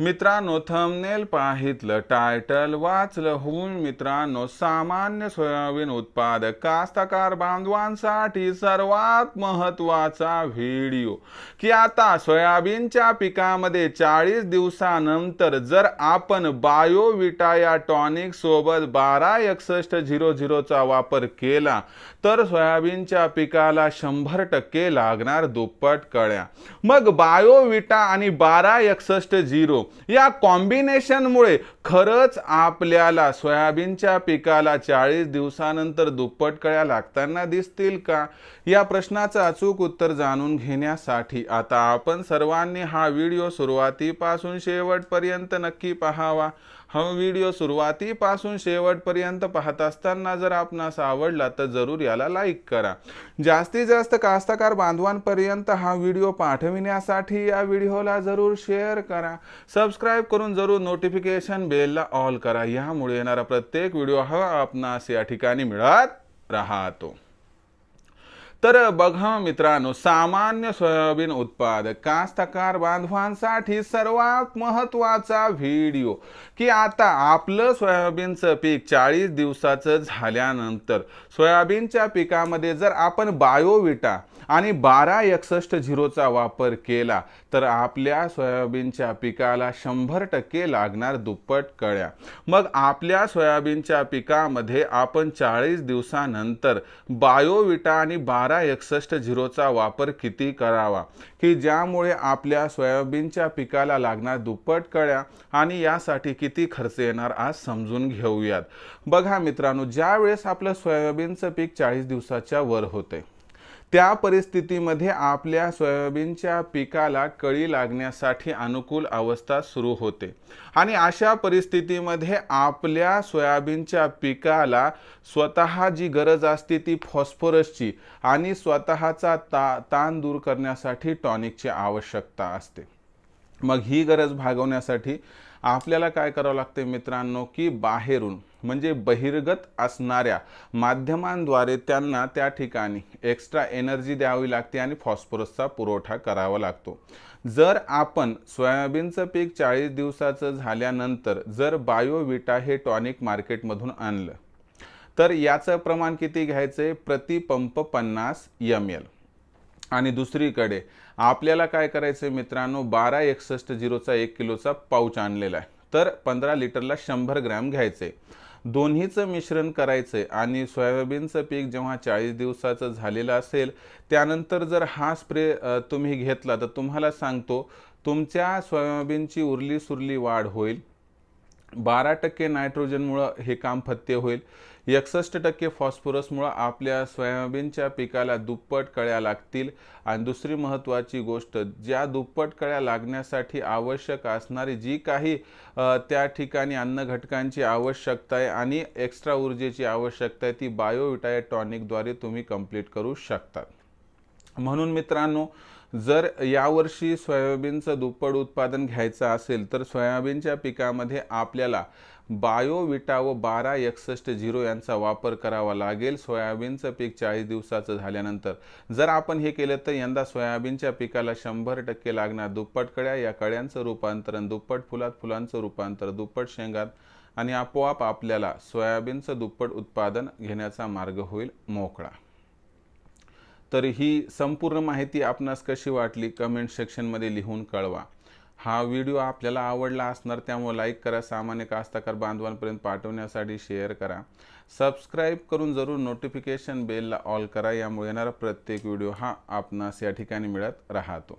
मित्रांनो thumbnail पाहितलं title वाचलं होऊन मित्रांनो सामान्य सोयाबीन उत्पादक कास्तकार बांधवांसाठी सर्वात महत्त्वाचा व्हिडिओ की आता सोयाबीनच्या पिकामध्ये चाळीस दिवसानंतर जर आपण बायोविटा या टॉनिक सोबत बारा एकसष्ट झिरो झिरोचा वापर केला तर सोयाबीनच्या पिकाला शंभर टक्के लागणार दुप्पट कळ्या. मग बायोविटा आणि बारा एकसष्ट झिरो या कॉम्बिनेशनमुळे खरंच आपल्याला सोयाबीनच्या पिकाला चाळीस दिवसानंतर दुप्पट कळ्या लागताना दिसतील का? या प्रश्नाचं अचूक उत्तर जाणून घेण्यासाठी आता आपण सर्वांनी हा व्हिडिओ सुरुवातीपासून शेवटपर्यंत नक्की पाहावा. हा व्हिडिओ सुरुवातीपासून शेवटपर्यंत पाहत असताना जर आपणास आवडला तर जरूर याला लाईक करा. जास्तीत जास्त कास्तकार बांधवांपर्यंत हा व्हिडिओ पाठविण्यासाठी या व्हिडिओला जरूर शेअर करा. सबस्क्राईब करून जरूर नोटिफिकेशन बेलला ऑल करा. यामुळे येणारा प्रत्येक व्हिडिओ हा आपणास या ठिकाणी मिळत राहतो. तर बघा मित्रांनो सामान्य सोयाबीन उत्पादक कास्तकार बांधवांसाठी सर्वात महत्त्वाचा व्हिडिओ. की आता आपलं सोयाबीनचं पीक चाळीस दिवसाचं झाल्यानंतर सोयाबीनच्या पिकामध्ये जर आपण बायोविटा आणि बारा एकसष्ट झिरोचा वापर केला तर आपल्या सोयाबीनच्या पिकाला शंभर टक्के लागणार दुप्पट कळ्या. मग आपल्या सोयाबीनच्या पिकामध्ये आपण चाळीस दिवसानंतर बायोविटा आणि बारा एकसष्ट झिरोचा वापर किती करावा? की ज्यामुळे आपल्या सोयाबीनच्या पिकाला लागणार दुप्पट कळ्या आणि यासाठी किती खर्च येणार आज समजून घेऊयात. बघा मित्रांनो ज्यावेळेस आपलं सोयाबीनचं पीक चाळीस दिवसाच्या वर होते त्या परिस्थितीमध्ये आपल्या सोयाबीनच्या पिकाला कळी लागण्यासाठी अनुकूल अवस्था सुरू होते. आणि अशा परिस्थितीमध्ये आपल्या सोयाबीनच्या पिकाला स्वतः जी गरज असते ती फॉस्फरसची आणि स्वतःचा ता ताण दूर करण्यासाठी टॉनिकची आवश्यकता असते. मग ही गरज भागवण्यासाठी आपल्याला काय करावं लागते मित्रांनो की बाहेरून म्हणजे बहिर्गत असणाऱ्या माध्यमांद्वारे त्यांना त्या ठिकाणी एक्स्ट्रा एनर्जी द्यावी लागते आणि फॉस्फरसचा पुरवठा करावा लागतो. जर आपण सोयाबीनचं पीक चाळीस दिवसाचं झाल्यानंतर जर बायोविटा हे टॉनिक मार्केटमधून आणलं तर याचं प्रमाण किती घ्यायचं? आहे प्रति पंप पन्नास एम एल आणि दुसरीकडे आपल्याला काय करायचं आहे मित्रांनो? बारा एकसष्ट झिरोचा एक किलोचा पाऊच आणलेला आहे. तर पंधरा लिटरला शंभर ग्रॅम घ्यायचे. आहे दोन्हीचं मिश्रण करायचं आणि सोयाबीनचं पीक जेव्हा चाळीस दिवसाचं झालेलं असेल त्यानंतर जर हा स्प्रे तुम्ही घेतला तर तुम्हाला सांगतो तुमच्या सोयाबीनची उरली सुरली वाढ होईल. बारा टक्के नायट्रोजनमुळं हे काम फत्ते होईल. एकसष्ट टक्के फॉस्फरसमुळं आपल्या सोयाबीनच्या पिकाला दुप्पट कळ्या लागतील. आणि दुसरी महत्त्वाची गोष्ट ज्या दुप्पट कळ्या लागण्यासाठी आवश्यक असणारी जी काही त्या ठिकाणी अन्न घटकांची आवश्यकता आहे आणि एक्स्ट्रा ऊर्जेची आवश्यकता आहे ती बायोविटा टॉनिकद्वारे तुम्ही कंप्लीट करू शकता. म्हणून मित्रांनो जर यावर्षी सोयाबीनचं दुप्पट उत्पादन घ्यायचं असेल तर सोयाबीनच्या पिकामध्ये आपल्याला बायोविटा व बारा एकसष्ट झिरो यांचा वापर करावा लागेल. सोयाबीनचं पीक चाळीस दिवसाचं झाल्यानंतर. जर आपण हे केलं तर यंदा सोयाबीनच्या पिकाला शंभर टक्के लागणार दुप्पट कळ्या. या कळ्यांचं रूपांतरण दुप्पट फुलात फुलांचं रूपांतर दुप्पट शेंगात आणि आपोआप आपल्याला सोयाबीनचं दुप्पट उत्पादन घेण्याचा मार्ग होईल मोकळा. तर ही संपूर्ण माहिती आपणास कशी वाटली कमेंट सेक्शनमध्ये लिहून कळवा. हा व्हिडिओ आपल्याला आवडला असणार त्यामुळे लाईक करा सामान्य कास्तकार बांधवांपर्यंत पाठवण्यासाठी शेअर करा. सबस्क्राईब करून जरूर नोटिफिकेशन बेलला ऑल करा यामुळे येणारा प्रत्येक व्हिडिओ हा आपणास या ठिकाणी मिळत राहतो.